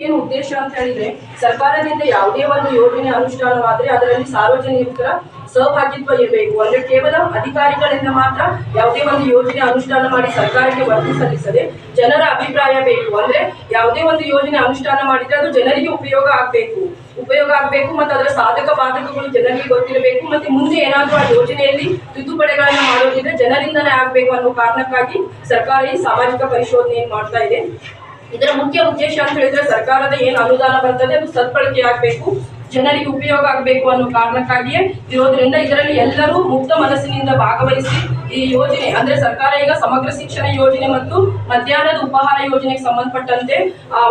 ಏನು ಉದ್ದೇಶ ಅಂತ ಹೇಳಿದ್ರೆ, ಸರ್ಕಾರದಿಂದ ಯಾವುದೇ ಒಂದು ಯೋಜನೆ ಅನುಷ್ಠಾನವಾದ್ರೆ ಅದರಲ್ಲಿ ಸಾರ್ವಜನಿಕರ ಸಹಭಾಗಿತ್ವ ಇರಬೇಕು. ಅಂದ್ರೆ ಕೇವಲ ಅಧಿಕಾರಿಗಳಿಂದ ಮಾತ್ರ ಯಾವುದೇ ಒಂದು ಯೋಜನೆ ಅನುಷ್ಠಾನ ಮಾಡಿ ಸರ್ಕಾರಕ್ಕೆ ವರದಿ ಸಲ್ಲಿಸದೆ ಜನರ ಅಭಿಪ್ರಾಯ ಬೇಕು. ಅಂದ್ರೆ ಯಾವುದೇ ಒಂದು ಯೋಜನೆ ಅನುಷ್ಠಾನ ಮಾಡಿದ್ರೆ ಅದು ಜನರಿಗೆ ಉಪಯೋಗ ಆಗಬೇಕು. ಉಪಯೋಗ ಆಗಬೇಕು ಮತ್ತು ಅದರ ಸಾಧಕ ಬಾಧಕಗಳು ಜನರಿಗೆ ಗೊತ್ತಿರಬೇಕು. ಮತ್ತೆ ಮುಂದೆ ಏನಾದರೂ ಆ ಯೋಜನೆಯಲ್ಲಿ ತಿದ್ದುಪಡಿಗಳನ್ನ ಮಾಡೋದಿದ್ರೆ ಜನರಿಂದನೇ ಆಗಬೇಕು ಅನ್ನೋ ಕಾರಣಕ್ಕಾಗಿ ಸರ್ಕಾರ ಈ ಸಾಮಾಜಿಕ ಪರಿಶೋಧನೆಯನ್ನು ಮಾಡ್ತಾ ಇದೆ? ಇದರ ಮುಖ್ಯ ಉದ್ದೇಶ ಅಂತ ಹೇಳಿದ್ರೆ ಸರ್ಕಾರದ ಏನು ಅನುದಾನ ಬರ್ತದೆ ಅದು ಸದ್ಬಳಕೆ ಆಗಬೇಕು. ಜನರಿಗೆ ಉಪಯೋಗ ಆಗಬೇಕು ಅನ್ನೋ ಕಾರಣಕ್ಕಾಗಿಯೇ ಇರೋದ್ರಿಂದ ಇದರಲ್ಲಿ ಎಲ್ಲರೂ ಮುಕ್ತ ಮನಸ್ಸಿನಿಂದ ಭಾಗವಹಿಸಿ ಈ ಯೋಜನೆ, ಅಂದ್ರೆ ಸರ್ಕಾರ ಈಗ ಸಮಗ್ರ ಶಿಕ್ಷಣ ಯೋಜನೆ ಮತ್ತು ಮಧ್ಯಾಹ್ನದ ಉಪಹಾರ ಯೋಜನೆಗೆ ಸಂಬಂಧಪಟ್ಟಂತೆ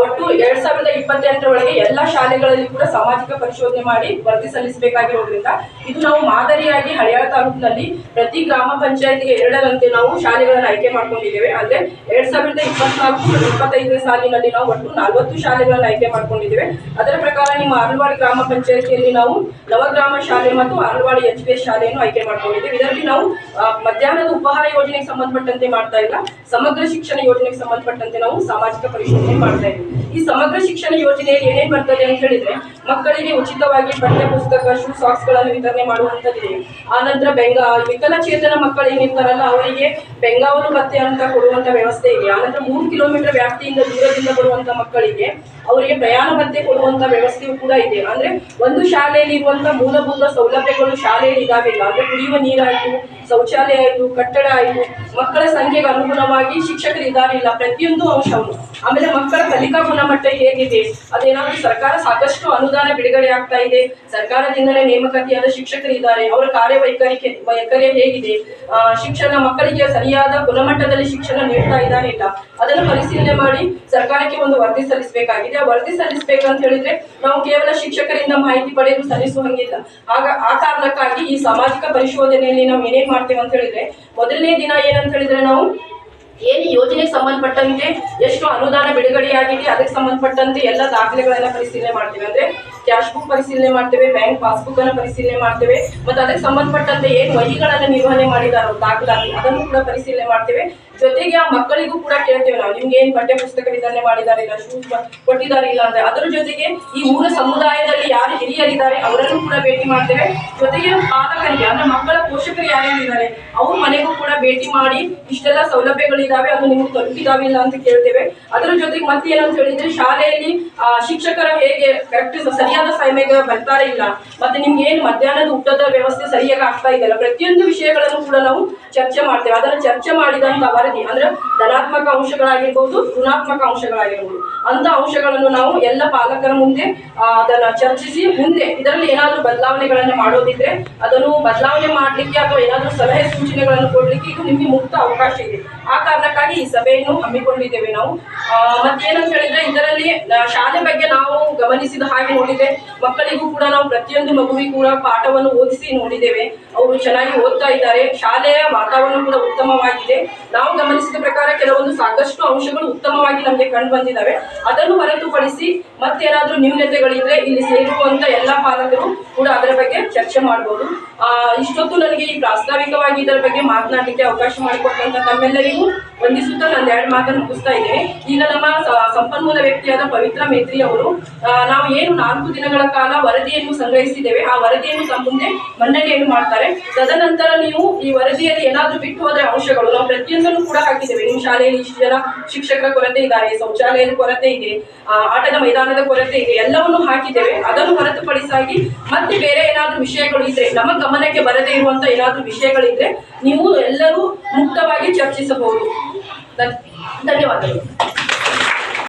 ಒಟ್ಟು ಎರಡ್ ಸಾವಿರದ ಇಪ್ಪತ್ತೆಂಟರೊಳಗೆ ಎಲ್ಲಾ ಶಾಲೆಗಳಲ್ಲಿ ಕೂಡ ಸಾಮಾಜಿಕ ಪರಿಶೋಧನೆ ಮಾಡಿ ವರದಿ ಸಲ್ಲಿಸಬೇಕಾಗಿರೋದ್ರಿಂದ ಇದು ನಾವು ಮಾದರಿಯಾಗಿ ಹಳಿಯಾಳ ತಾಲೂಕಿನಲ್ಲಿ ಪ್ರತಿ ಗ್ರಾಮ ಪಂಚಾಯತ್ಗೆ ಎರಡರಂತೆ ನಾವು ಶಾಲೆಗಳನ್ನು ಆಯ್ಕೆ ಮಾಡ್ಕೊಂಡಿದ್ದೇವೆ. ಅಂದ್ರೆ ಎರಡ್ ಸಾವಿರದ ಇಪ್ಪತ್ನಾಲ್ಕು ಇಪ್ಪತ್ತೈದನೇ ಸಾಲಿನಲ್ಲಿ ನಾವು ಒಟ್ಟು ನಲವತ್ತು ಶಾಲೆಗಳನ್ನು ಆಯ್ಕೆ ಮಾಡ್ಕೊಂಡಿದ್ದೇವೆ. ಅದರ ಪ್ರಕಾರ ನಿಮ್ಮ ಅರಳವಾಡಿ ಗ್ರಾಮ ಪಂಚಾಯತಿಯಲ್ಲಿ ನಾವು ನವಗ್ರಾಮ ಶಾಲೆ ಮತ್ತು ಅರಳವಾಡಿ ಎಚ್ ಪಿ ಎಸ್ ಶಾಲೆಯನ್ನು ಆಯ್ಕೆ ಮಾಡ್ಕೊಂಡಿದ್ದೇವೆ. ಇದರಲ್ಲಿ ನಾವು ಮಧ್ಯಾಹ್ನದ ಉಪಹಾರ ಯೋಜನೆಗೆ ಸಂಬಂಧಪಟ್ಟಂತೆ ಮಾಡ್ತಾ ಇಲ್ಲ. ಸಮಗ್ರ ಶಿಕ್ಷಣ ಯೋಜನೆಗೆ ಸಂಬಂಧಪಟ್ಟಂತೆ ನಾವು ಸಾಮಾಜಿಕ ಪರಿಶೋಧನೆ ಮಾಡ್ತಾ ಇದ್ದೀವಿ. ಈ ಸಮಗ್ರ ಶಿಕ್ಷಣ ಯೋಜನೆಯಲ್ಲಿ ಏನೇನು ಬರ್ತದೆ ಅಂತ ಹೇಳಿದ್ರೆ, ಮಕ್ಕಳಿಗೆ ಉಚಿತವಾಗಿ ಪಠ್ಯ ಪುಸ್ತಕ, ಶೂ, ಸಾಕ್ಸ್ಗಳನ್ನು ವಿತರಣೆ ಮಾಡುವಂತದ್ದಿದೆ ಆನಂತರ ಬೆಂಗ, ವಿಕಲಚೇತನ ಮಕ್ಕಳು ಏನಿರ್ತಾರಲ್ಲ ಅವರಿಗೆ ಬೆಂಗಾವಲು ಮತ್ತೆ ಅಂತ ಕೊಡುವಂತ ವ್ಯವಸ್ಥೆ ಇದೆ. ಆನಂತರ ಮೂರು ಕಿಲೋಮೀಟರ್ ವ್ಯಾಪ್ತಿಯಿಂದ ದೂರದಿಂದ ಬರುವಂತ ಮಕ್ಕಳಿಗೆ ಅವರಿಗೆ ಪ್ರಯಾಣ ಭತ್ತೆ ಕೊಡುವಂತ ವ್ಯವಸ್ಥೆಯು ಕೂಡ ಇದೆ. ಅಂದ್ರೆ ಒಂದು ಶಾಲೆಯಲ್ಲಿ ಇರುವಂಥ ಮೂಲಭೂತ ಸೌಲಭ್ಯಗಳು ಶಾಲೆಯಲ್ಲಿ ಇದಾವಿಲ್ಲ ಅಂದ್ರೆ ಕುಡಿಯುವ ನೀರಾಯ್ತು ಶೌಚಾಲಯ ಆಯ್ತು ಕಟ್ಟಡ ಆಯ್ತು ಮಕ್ಕಳ ಸಂಖ್ಯೆಗೆ ಅನುಗುಣವಾಗಿ ಶಿಕ್ಷಕರು ಇದಾರಿಲ್ಲ ಪ್ರತಿಯೊಂದು ಅಂಶವನ್ನು ಆಮೇಲೆ ಮಕ್ಕಳ ಕಲಿಕಾ ಗುಣಮಟ್ಟ ಹೇಗಿದೆ? ಅದೇನಾದ್ರೂ ಸರ್ಕಾರ ಸಾಕಷ್ಟು ಅನುದಾನ ಬಿಡುಗಡೆ ಆಗ್ತಾ ಇದೆ. ಸರ್ಕಾರದಿಂದಲೇ ನೇಮಕಾತಿಯಾದ ಶಿಕ್ಷಕರು ಇದ್ದಾರೆ. ಅವರ ಕಾರ್ಯವೈಖರಿಕೆ, ವೈಖರಿ ಹೇಗಿದೆ? ಶಿಕ್ಷಣ ಮಕ್ಕಳಿಗೆ ಸರಿಯಾದ ಗುಣಮಟ್ಟದಲ್ಲಿ ಶಿಕ್ಷಣ ನೀಡ್ತಾ ಇದ್ದಾರೆ ಇಲ್ಲ? ಅದನ್ನು ಪರಿಶೀಲನೆ ಮಾಡಿ ಸರ್ಕಾರಕ್ಕೆ ಒಂದು ವರದಿ ಸಲ್ಲಿಸಬೇಕಾಗಿದೆ. ಆ ವರದಿ ಸಲ್ಲಿಸಬೇಕಂತ ಹೇಳಿದ್ರೆ ನಾವು ಕೇವಲ ಶಿಕ್ಷಕರಿಂದ ಮಾಹಿತಿ ಪಡೆದು ಸಲ್ಲಿಸುವಂಗಿಲ್ಲ. ಆಗ ಆ ಕಾರಣಕ್ಕಾಗಿ ಈ ಸಾಮಾಜಿಕ ಪರಿಶೋಧನೆಯಲ್ಲಿ ನಾವು ಏನೇನ್ ಮಾಡ್ತೇವೆ ಅಂತ ಹೇಳಿದ್ರೆ, ಮೊದಲನೇ ದಿನ ಏನಂತ ಹೇಳಿದ್ರೆ ನಾವು, ಏನು ಯೋಜನೆಗೆ ಸಂಬಂಧಪಟ್ಟಂತೆ ಎಷ್ಟು ಅನುದಾನ ಬಿಡುಗಡೆಯಾಗಿದೆ ಅದಕ್ಕೆ ಸಂಬಂಧಪಟ್ಟಂತೆ ಎಲ್ಲ ದಾಖಲೆಗಳನ್ನ ಪರಿಶೀಲನೆ ಮಾಡ್ತೇವೆ. ಅಂದ್ರೆ ಕ್ಯಾಶ್ ಬುಕ್ ಪರಿಶೀಲನೆ ಮಾಡ್ತೇವೆ, ಬ್ಯಾಂಕ್ ಪಾಸ್ಬುಕ್ ಅನ್ನ ಪರಿಶೀಲನೆ ಮಾಡ್ತೇವೆ, ಮತ್ತು ಅದಕ್ಕೆ ಸಂಬಂಧಪಟ್ಟಂತೆ ಏನು ವಹಿಗಳನ್ನ ನಿರ್ವಹಣೆ ಮಾಡಿದಾರೋ, ದಾಖಲಾತಿ, ಅದನ್ನು ಕೂಡ ಪರಿಶೀಲನೆ ಮಾಡ್ತೇವೆ. ಜೊತೆಗೆ ಆ ಮಕ್ಕಳಿಗೂ ಕೂಡ ಕೇಳ್ತೇವೆ ನಾವು ನಿಮ್ಗೆ ಏನ್ ಪಠ್ಯ ಪುಸ್ತಕ ವಿತರಣೆ ಮಾಡಿದ್ದಾರೆ, ಇಲ್ಲ ಶೂಸ್ ಕೊಟ್ಟಿದ್ದಾರೆ ಇಲ್ಲ ಅಂದ್ರೆ, ಅದರ ಜೊತೆಗೆ ಈ ಊರ ಸಮುದಾಯದಲ್ಲಿ ಯಾರು ಹಿರಿಯರಿದ್ದಾರೆ ಅವರನ್ನು ಕೂಡ ಭೇಟಿ ಮಾಡ್ತೇವೆ. ಜೊತೆಗೆ ಪಾಲಕರಿಗೆ, ಅಂದ್ರೆ ಮಕ್ಕಳ ಪೋಷಕರು ಯಾರ್ಯಾರಿದ್ದಾರೆ, ಅವ್ರ ಮನೆಗೂ ಕೂಡ ಭೇಟಿ ಮಾಡಿ ಇಷ್ಟೆಲ್ಲ ಸೌಲಭ್ಯಗಳಿದಾವೆ, ಅದು ನಿಮ್ಗೆ ತಲುಪಿದಾವಿಲ್ಲ ಅಂತ ಕೇಳ್ತೇವೆ. ಅದರ ಜೊತೆಗೆ ಮತ್ತೆ ಏನಂತ ಹೇಳಿದ್ರೆ, ಶಾಲೆಯಲ್ಲಿ ಶಿಕ್ಷಕರ ಹೇಗೆ ಕರೆಕ್ಟ್ ಸರಿಯಾದ ಸಮಯಕ್ಕೆ ಬರ್ತಾರೆ ಇಲ್ಲ, ಮತ್ತೆ ನಿಮ್ಗೆ ಏನು ಮಧ್ಯಾಹ್ನದ ಊಟದ ವ್ಯವಸ್ಥೆ ಸರಿಯಾಗಿ ಆಗ್ತಾ ಇದೆಯಲ್ಲ, ಪ್ರತಿಯೊಂದು ವಿಷಯಗಳನ್ನು ಕೂಡ ನಾವು ಚರ್ಚೆ ಮಾಡ್ತೇವೆ. ಅದನ್ನು ಚರ್ಚೆ ಮಾಡಿದಂತ ವರದಿ ಅಂದ್ರೆ ಧನಾತ್ಮಕ ಅಂಶಗಳಾಗಿರ್ಬೋದು, ಋಣಾತ್ಮಕ ಅಂಶಗಳಾಗಿರ್ಬೋದು. ಅಂತ ಅಂಶಗಳನ್ನು ನಾವು ಎಲ್ಲ ಪಾಲಕರ ಮುಂದೆ ಅದನ್ನ ಚರ್ಚಿಸಿ ಮುಂದೆ ಇದರಲ್ಲಿ ಏನಾದರೂ ಬದಲಾವಣೆಗಳನ್ನ ಮಾಡೋದಿದ್ರೆ ಅದನ್ನು ಬದಲಾವಣೆ ಮಾಡ್ಲಿಕ್ಕೆ ಅಥವಾ ಏನಾದರೂ ಸಲಹೆ ಸೂಚನೆಗಳನ್ನು ಕೊಡ್ಲಿಕ್ಕೆ ಇದು ನಿಮಗೆ ಮುಕ್ತ ಅವಕಾಶ ಇದೆ. ಆ ಕಾರಣಕ್ಕಾಗಿ ಈ ಸಭೆಯನ್ನು ಹಮ್ಮಿಕೊಂಡಿದ್ದೇವೆ ನಾವು. ಮತ್ತೇನಂತ ಹೇಳಿದ್ರೆ ಇದರಲ್ಲಿ ಶಾಲೆ ಬಗ್ಗೆ ನಾವು ಗಮನಿಸಿದ ಹಾಗೆ ನೋಡಿದ್ರೆ ಮಕ್ಕಳಿಗೂ ಕೂಡ ನಾವು ಪ್ರತಿಯೊಂದು ಮಗುವಿಗೂ ಕೂಡ ಪಾಠವನ್ನು ಓದಿಸಿ ನೋಡಿದ್ದೇವೆ. ಅವರು ಚೆನ್ನಾಗಿ ಓದ್ತಾ ಇದ್ದಾರೆ. ಶಾಲೆಯ ವಾತಾವರಣ ಕೂಡ ಉತ್ತಮವಾಗಿದೆ. ನಾವು ಗಮನಿಸಿದ ಪ್ರಕಾರ ಕೆಲವೊಂದು ಸಾಕಷ್ಟು ಅಂಶಗಳು ಉತ್ತಮವಾಗಿ ನಮಗೆ ಕಂಡು ಬಂದಿದ್ದಾವೆ ಅದನ್ನು ಹೊರತುಪಡಿಸಿ ಮತ್ತೇನಾದ್ರೂ ನ್ಯೂನತೆಗಳಿದ್ರೆ ಇಲ್ಲಿ ಸೇರುವಂತ ಎಲ್ಲ ಪಾಲಕರು ಕೂಡ ಅದರ ಬಗ್ಗೆ ಚರ್ಚೆ ಮಾಡಬಹುದು ಇಷ್ಟೊತ್ತು ನನಗೆ ಈ ಪ್ರಾಸ್ತಾವಿಕವಾಗಿ ಇದರ ಬಗ್ಗೆ ಮಾತನಾಡಲಿಕ್ಕೆ ಅವಕಾಶ ಮಾಡಿಕೊಟ್ಟಂತ ತಮ್ಮೆಲ್ಲರಿಗೂ ವಂದಿಸುತ್ತಾ ನಾನು ಎರಡು ಮಾತನ್ನು ಮುಗಿಸ್ತಾ ಇದ್ದೇನೆ. ಈಗ ನಮ್ಮ ಸಂಪನ್ಮೂಲ ವ್ಯಕ್ತಿಯಾದ ಪವಿತ್ರ ಮೇತ್ರಿ ಅವರು ನಾವು ಏನು ನಾಲ್ಕು ದಿನಗಳ ಕಾಲ ವರದಿಯನ್ನು ಸಂಗ್ರಹಿಸಿದ್ದೇವೆ, ಆ ವರದಿಯನ್ನು ತಮ್ಮ ಮುಂದೆ ಮನ್ನಣೆಯನ್ನು ಮಾಡ್ತಾರೆ. ತದನಂತರ ನೀವು ಈ ವರದಿಯಲ್ಲಿ ಏನಾದರೂ ಬಿಟ್ಟು ಹೋದ್ರೆ ಅಂಶಗಳು ನಾವು ಪ್ರತಿಯೊಂದನ್ನು ಕೂಡ ಹಾಕಿದ್ದೇವೆ. ನಿಮ್ಮ ಶಾಲೆಯಲ್ಲಿ ಇಷ್ಟು ಜನ ಶಿಕ್ಷಕರ ಕೊರತೆ ಇದ್ದಾರೆ, ಶೌಚಾಲಯದ ಕೊರತೆ ಇದೆ ಆಟದ ಮೈದಾನದ ಕೊರತೆ ಇದೆ, ಎಲ್ಲವನ್ನು ಹಾಕಿದ್ದೇವೆ. ಅದನ್ನು ಹೊರತುಪಡಿಸಾಗಿ ಮತ್ತೆ ಬೇರೆ ಏನಾದರೂ ವಿಷಯಗಳು ಇದ್ರೆ, ನಮ್ಮ ಗಮನಕ್ಕೆ ಬರದೇ ಇರುವಂತ ಏನಾದರೂ ವಿಷಯಗಳಿದ್ರೆ, ನೀವು ಎಲ್ಲರೂ ಮುಕ್ತವಾಗಿ ಚರ್ಚಿಸಬಹುದು. ಧನ್- ಧನ್ಯವಾದಗಳು.